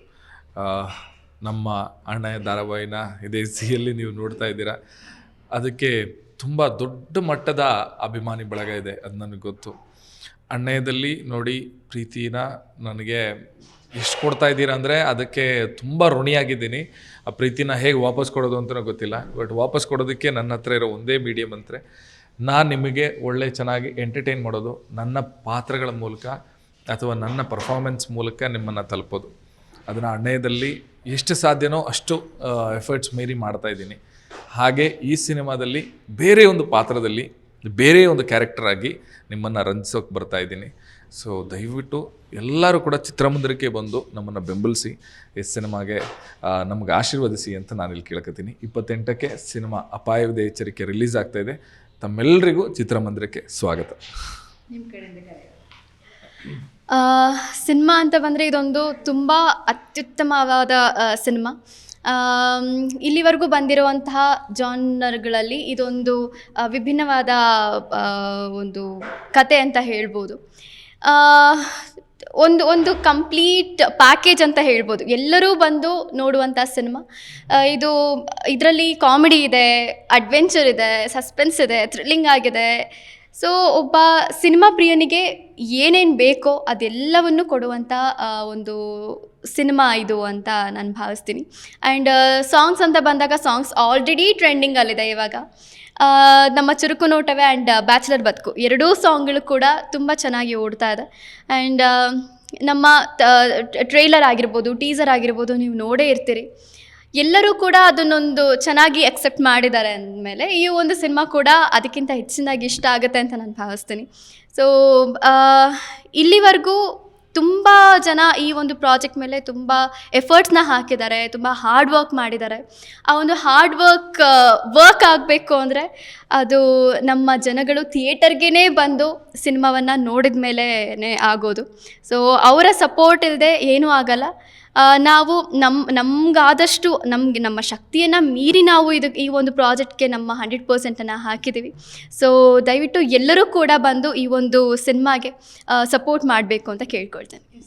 C: ನಮ್ಮ ಅಣ್ಣ ಧಾರಾವಾಹಿನ ಇದೇ ಸಿಯಲ್ಲಿ ನೀವು ನೋಡ್ತಾ ಇದ್ದೀರಾ. ಅದಕ್ಕೆ ತುಂಬ ದೊಡ್ಡ ಮಟ್ಟದ ಅಭಿಮಾನಿ ಬಳಗ ಇದೆ, ಅದು ನನಗೆ ಗೊತ್ತು. ಅಣ್ಣಯ್ಯದಲ್ಲಿ ನೋಡಿ ಪ್ರೀತಿನ ನನಗೆ ಎಷ್ಟು ಕೊಡ್ತಾ ಇದ್ದೀರಾ ಅಂದರೆ ಅದಕ್ಕೆ ತುಂಬ ಋಣಿಯಾಗಿದ್ದೀನಿ. ಆ ಪ್ರೀತಿನ ಹೇಗೆ ವಾಪಸ್ ಕೊಡೋದು ಅಂತಲೂ ಗೊತ್ತಿಲ್ಲ. ಬಟ್ ವಾಪಸ್ ಕೊಡೋದಕ್ಕೆ ನನ್ನ ಹತ್ರ ಇರೋ ಒಂದೇ ಮೀಡಿಯಮ್ ಅಂದರೆ ನಾನು ನಿಮಗೆ ಒಳ್ಳೆ ಚೆನ್ನಾಗಿ ಎಂಟರ್ಟೈನ್ ಮಾಡೋದು ನನ್ನ ಪಾತ್ರಗಳ ಮೂಲಕ ಅಥವಾ ನನ್ನ ಪರ್ಫಾರ್ಮೆನ್ಸ್ ಮೂಲಕ ನಿಮ್ಮನ್ನು ತಲುಪೋದು. ಅದನ್ನು ಅಣ್ಣಯದಲ್ಲಿ ಎಷ್ಟು ಸಾಧ್ಯನೋ ಅಷ್ಟು ಎಫರ್ಟ್ಸ್ ಮೀರಿ ಮಾಡ್ತಾ ಇದ್ದೀನಿ. ಹಾಗೆ ಈ ಸಿನಿಮಾದಲ್ಲಿ ಬೇರೆ ಒಂದು ಪಾತ್ರದಲ್ಲಿ ಬೇರೆ ಒಂದು ಕ್ಯಾರೆಕ್ಟರ್ ಆಗಿ ನಿಮ್ಮನ್ನು ರಂಜಿಸೋಕೆ ಬರ್ತಾ ಇದ್ದೀನಿ. ಸೊ ದಯವಿಟ್ಟು ಎಲ್ಲರೂ ಕೂಡ ಚಿತ್ರಮಂದಿರಕ್ಕೆ ಬಂದು ನಮ್ಮನ್ನು ಬೆಂಬಲಿಸಿ ಈ ಸಿನಿಮಾಗೆ ನಮಗೆ ಆಶೀರ್ವದಿಸಿ ಅಂತ ನಾನಿಲ್ಲಿ ಕೇಳ್ಕೊತೀನಿ. ಇಪ್ಪತ್ತೆಂಟಕ್ಕೆ ಸಿನಿಮಾ ಅಪಾಯವಿದೆ ಎಚ್ಚರಿಕೆ ರಿಲೀಸ್ ಇದೆ. ತಮ್ಮೆಲ್ಲರಿಗೂ ಚಿತ್ರಮಂದಿರಕ್ಕೆ ಸ್ವಾಗತ.
B: ಸಿನಿಮಾ ಅಂತ ಬಂದರೆ ಇದೊಂದು ತುಂಬ ಅತ್ಯುತ್ತಮವಾದ ಸಿನಿಮಾ. ಇಲ್ಲಿವರೆಗೂ ಬಂದಿರುವಂತಹ ಜಾನರ್ಗಳಲ್ಲಿ ಇದೊಂದು ವಿಭಿನ್ನವಾದ ಒಂದು ಕತೆ ಅಂತ ಹೇಳ್ಬೋದು. ಒಂದು ಒಂದು ಕಂಪ್ಲೀಟ್ ಪ್ಯಾಕೇಜ್ ಅಂತ ಹೇಳ್ಬೋದು. ಎಲ್ಲರೂ ಬಂದು ನೋಡುವಂಥ ಸಿನಿಮಾ ಇದು ಇದರಲ್ಲಿ ಕಾಮಿಡಿ ಇದೆ ಅಡ್ವೆಂಚರ್ ಇದೆ ಸಸ್ಪೆನ್ಸ್ ಇದೆ ಥ್ರಿಲ್ಲಿಂಗ್ ಆಗಿದೆ. ಸೊ ಒಬ್ಬ ಸಿನಿಮಾ ಪ್ರಿಯನಿಗೆ ಏನೇನು ಬೇಕೋ ಅದೆಲ್ಲವನ್ನು ಕೊಡುವಂಥ ಒಂದು ಸಿನಿಮಾ ಇದು ಅಂತ ನಾನು ಭಾವಿಸ್ತೀನಿ. ಆ್ಯಂಡ್ ಸಾಂಗ್ಸ್ ಅಂತ ಬಂದಾಗ ಸಾಂಗ್ಸ್ ಆಲ್ರೆಡಿ ಟ್ರೆಂಡಿಂಗಲ್ಲಿದೆ ಇವಾಗ. ನಮ್ಮ ಚುರುಕು ನೋಟವೇ ಆ್ಯಂಡ್ ಬ್ಯಾಚುಲರ್ ಬದುಕು. ಎರಡೂ ಸಾಂಗ್ಗಳು ಕೂಡ ತುಂಬ ಚೆನ್ನಾಗಿ ಓಡ್ತಾ ಇದೆ. ಆ್ಯಂಡ್ ನಮ್ಮ ಟ್ರೈಲರ್ ಆಗಿರ್ಬೋದು, ಟೀಸರ್ ಆಗಿರ್ಬೋದು, ನೀವು ನೋಡೇ ಇರ್ತೀರಿ. ಎಲ್ಲರೂ ಕೂಡ ಅದನ್ನೊಂದು ಚೆನ್ನಾಗಿ ಅಕ್ಸೆಪ್ಟ್ ಮಾಡಿದ್ದಾರೆ ಅಂದಮೇಲೆ ಈ ಒಂದು ಸಿನಿಮಾ ಕೂಡ ಅದಕ್ಕಿಂತ ಹೆಚ್ಚಿನದಾಗಿ ಇಷ್ಟ ಆಗುತ್ತೆ ಅಂತ ನಾನು ಭಾವಿಸ್ತೀನಿ. ಸೊ ಇಲ್ಲಿವರೆಗೂ ತುಂಬ ಜನ ಈ ಒಂದು ಪ್ರಾಜೆಕ್ಟ್ ಮೇಲೆ ತುಂಬ ಎಫರ್ಟ್ಸ್ನ ಹಾಕಿದ್ದಾರೆ, ತುಂಬ ಹಾರ್ಡ್ ವರ್ಕ್ ಮಾಡಿದ್ದಾರೆ. ಆ ಒಂದು ಹಾರ್ಡ್ ವರ್ಕ್ ವರ್ಕ್ ಆಗಬೇಕು ಅಂದರೆ ಅದು ನಮ್ಮ ಜನಗಳು ಥಿಯೇಟರ್ಗೇ ಬಂದು ಸಿನಿಮಾವನ್ನು ನೋಡಿದ ಮೇಲೇ ಆಗೋದು. ಸೊ ಅವರ ಸಪೋರ್ಟ್ ಇಲ್ಲದೆ ಏನೂ ಆಗಲ್ಲ. ನಾವು ನಮ್ಮ ನಮಗಾದಷ್ಟು ನಮಗೆ ನಮ್ಮ ಶಕ್ತಿಯನ್ನು ಮೀರಿ ನಾವು ಇದು, ಈ ಒಂದು ಪ್ರಾಜೆಕ್ಟ್ಗೆ ನಮ್ಮ ಹಂಡ್ರೆಡ್ ಪರ್ಸೆಂಟನ್ನು ಹಾಕಿದ್ದೀವಿ ಸೊ ದಯವಿಟ್ಟು ಎಲ್ಲರೂ ಕೂಡ ಬಂದು ಈ ಒಂದು ಸಿನಿಮಾಗೆ ಸಪೋರ್ಟ್ ಮಾಡಬೇಕು ಅಂತ ಕೇಳ್ಕೊಳ್ತೇನೆ.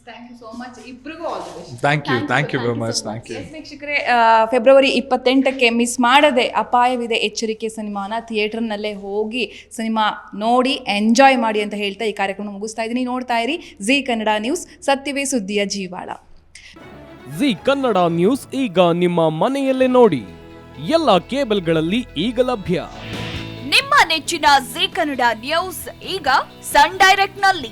A: ಥ್ಯಾಂಕ್ ಯು ಸೋ ಮಚ್ ಇಬ್ಬರಿಗೂ all the best
C: thank you thank you very much thank you
A: ವೀಕ್ಷಕರೇ ಫೆಬ್ರವರಿ ಇಪ್ಪತ್ತೆಂಟಕ್ಕೆ ಮಿಸ್ ಮಾಡದೆ ಅಪಾಯವಿದೆ ಎಚ್ಚರಿಕೆ ಸಿನಿಮಾನ ಥಿಯೇಟರ್ನಲ್ಲೇ ಹೋಗಿ ಸಿನಿಮಾ ನೋಡಿ ಎಂಜಾಯ್ ಮಾಡಿ ಅಂತ ಹೇಳ್ತಾ ಈ ಕಾರ್ಯಕ್ರಮ ಮುಗಿಸ್ತಾ ಇದ್ದೀನಿ. ನೋಡ್ತಾ ಇರಿ ಜಿ ಕನ್ನಡ ನ್ಯೂಸ್ ಸತ್ಯವೇ ಸುದ್ದಿಯ ಜೀವಾಳ.
D: ಜಿ ಕನ್ನಡ ನ್ಯೂಸ್ ಈಗ ನಿಮ್ಮ ಮನೆಯಲ್ಲೇ ನೋಡಿ. ಎಲ್ಲ ಕೇಬಲ್ಗಳಲ್ಲಿ ಈಗ ಲಭ್ಯ.
E: ನಿಮ್ಮ ನೆಚ್ಚಿನ ಜಿ ಕನ್ನಡ ನ್ಯೂಸ್ ಈಗ ಸನ್ ಡೈರೆಕ್ಟ್ನಲ್ಲಿ